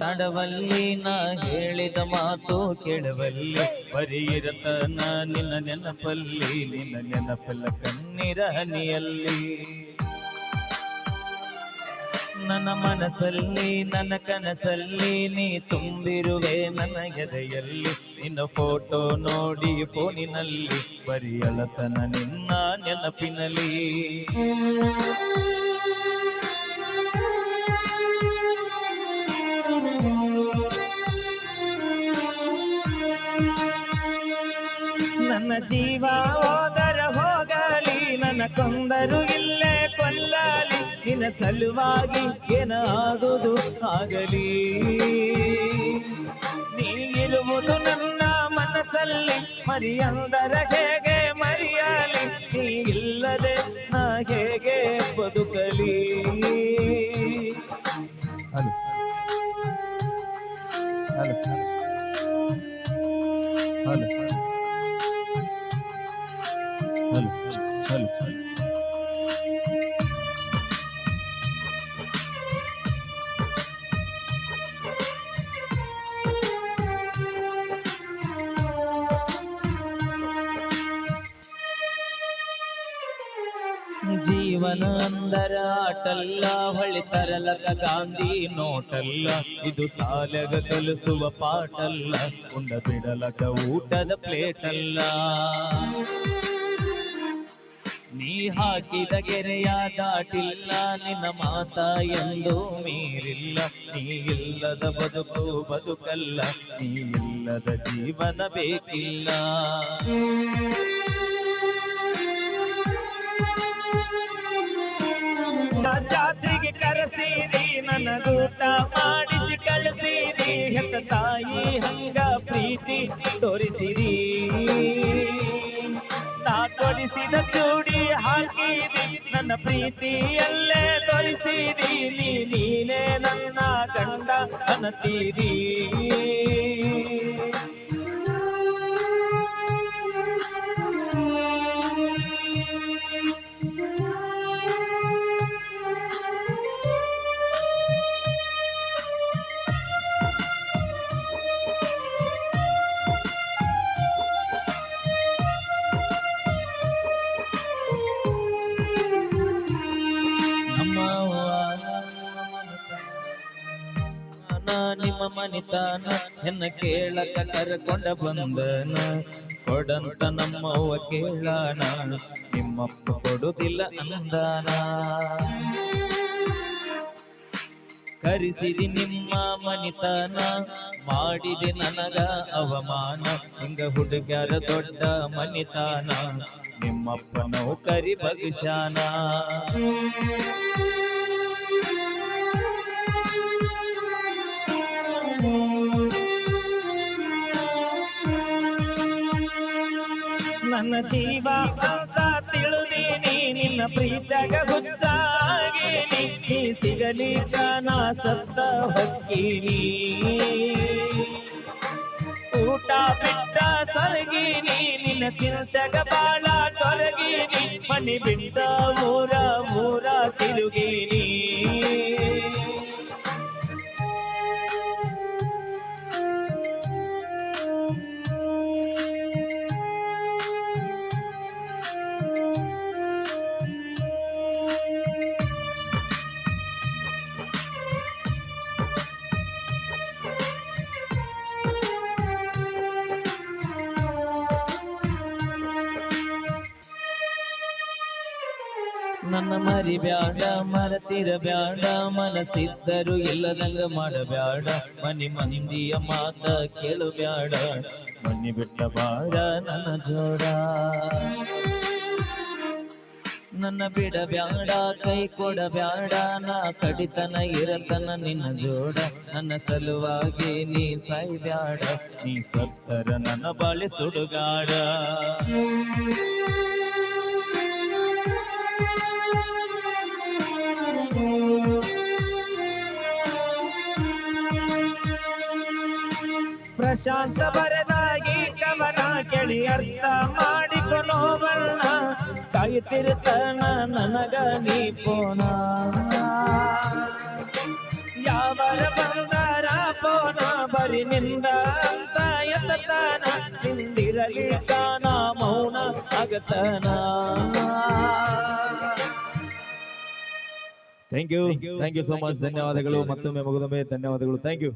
ತಡವಲ್ಲಿ ನಾ ಹೇಳಿದ ಮಾತು ಕೇಳವಲ್ಲಿ ಬರೀ ಇರತನ ನಿನ್ನ ನೆನಪಲ್ಲಿ, ನಿನ್ನ ನೆನಪಲ್ಲ ಕಣ್ಣೀರ ಹನಿಯಲ್ಲಿ. ನನ್ನ ಮನಸ್ಸಲ್ಲಿ, ನನ್ನ ಕನಸಲ್ಲಿ ನೀ ತುಂಬಿರುವೆ ನನ್ನ ಎದೆಯಲ್ಲಿ. ನಿನ್ನ ಫೋಟೋ ನೋಡಿ ಫೋನಿನಲ್ಲಿ ಬರಿಯಲತನ ನಿನ್ನ ನೆನಪಿನಲ್ಲಿ. ನನ್ನ ಜೀವ ಹೋದರ ಹೋಗಲಿ, ನನ್ನ ಕೊಂದರು ಇಲ್ಲೇ ಕೊಲ್ಲಲಿ, ನಿನ್ನ ಸಲುವಾಗಿ ಏನಾಗುವುದು ಆಗಲಿ? ನೀ ಇರುವುದು ನನ್ನ ಮನಸ್ಸಲ್ಲಿ, ಮರಿಯಂದರ ಹೇಗೆ? હલો હલો હલો ಜೀವನ ಅಂದರ ಆಟಲ್ಲ ಹೊಳಿತರಲಕ ಗಾಂಧಿ ನೋಟಲ್ಲ. ಇದು ಸಾಲಗ ಕಲಿಸುವ ಪಾಟಲ್ಲ ಉಂಡ ಬಿಡಲಕ ಊಟದ ಪ್ಲೇಟಲ್ಲ. ನೀ ಹಾಕಿದ ಗೆರೆಯ ದಾಟಿಲ್ಲ, ನಿನ್ನ ಮಾತ ಎಂದು ಮೀರಿಲ್ಲ. ನೀ ಇಲ್ಲದ ಬದುಕು ಬದುಕಲ್ಲ, ನೀ ಇಲ್ಲದ ಜೀವನ ಬೇಕಿಲ್ಲ. ಜಾತ್ರೆಗೆ ಕರೆಸಿರಿ ನನಗೂಟ ಮಾಡಿಸಿ ಕಳಿಸಿರಿ. ಹೆತ್ತ ತಾಯಿ ಹಂಗ ಪ್ರೀತಿ ತೋರಿಸಿರಿ. ತಾ ತೋರಿಸಿದ ಚೂಡಿ ಹಾಕಿರಿ, ನನ್ನ ಪ್ರೀತಿಯಲ್ಲೇ ತೋರಿಸಿರಿ. ನೀನೇ ನನ್ನ ಗಂಡ ಅನ್ನತೀರಿ. ನಿಮ್ಮ ಮನಿತಾನ ಎನ್ನ ಕೇಳಕ ಕರ್ಕೊಂಡ ಬಂದನ. ಕೊಡಂತ ನಮ್ಮವ್ವ ಕೇಳಾನ, ನಿಮ್ಮಪ್ಪ ಕೊಡುದಿಲ್ಲ ಅಂದಾನ. ಕರಿಸಿದಿ ನಿಮ್ಮ ಮನಿತನ, ಮಾಡಿದೆ ನನಗ ಅವಮಾನ. ಹಿಂಗ ಹುಡುಗರ ದೊಡ್ಡ ಮನಿತಾನ, ನಿಮ್ಮಪ್ಪ ಕರಿ ಬಗ್ಶಾನ ನನ್ನ ಜೀವ ಅಂತ ತಿಳಿದೀನಿ. ನಿನ್ನ ಪ್ರೀತಗ ಹುಚ್ಚಾಗೀನಿ. ನೀ ಸಿಗಲಿ ನಾ ಸತ್ತ ಹೊಕ್ಕೀನಿ. ಊಟ ಬಿಟ್ಟ ಸರಗೀನಿ ನಿನ್ನ ಚಿಂಚಗ ಬಾಳ ತೊಲಗೀನಿ ಮನಿ ಬಿಟ್ಟ ಊರ ನನ್ನ ಮರಿ ಬ್ಯಾಡ ಮರತಿರ ಬ್ಯಾಡ ಮನಸ್ಸಿದ್ದರು ಇಲ್ಲದಂಗ ಮಾಡಬ್ಯಾಡ. ಮನಿ ಮಂದಿಯ ಮಾತ ಕೇಳು ಬ್ಯಾಡ ಮನಿ ಬಿಟ್ಟ ಬಾಡ ನನ್ನ ಜೋಡ. ನನ್ನ ಬಿಡ ಬ್ಯಾಡ ಕೈ ಕೊಡ ಬ್ಯಾಡ ನಾ ಕಡಿತನ ಇರತನ ನಿನ್ನ ಜೋಡ. ನನ್ನ ಸಲುವಾಗಿ ನೀ ಸಾಯಿ ಬ್ಯಾಡ ನೀ ಸತ್ತರ ನನ್ನ ಬಾಳೆ ಸುಡುಗಾಡ. ಪ್ರಶಾಂತ ಬರೆದಾಗಿ ಕವನ ಕೇಳಿ ಅರ್ಥ ಬಣ್ಣ ಕಾಯುತ್ತಿರುತ್ತಾನ ನನಗ ನೀ ಪೋನ. ಯಾವರ ಬಂದಾರ ನಿಂದ ಅಂತ ಎತ್ತತಾನ. ನಿಂದಿರಲಿ ಕಾನ ಮೌನ ಅಗತನ. Thank you thank you so much ಧನ್ಯವಾದಗಳು. ಮತ್ತೊಮ್ಮೆ ಮಗದೊಮ್ಮೆ ಧನ್ಯವಾದಗಳು. Thank you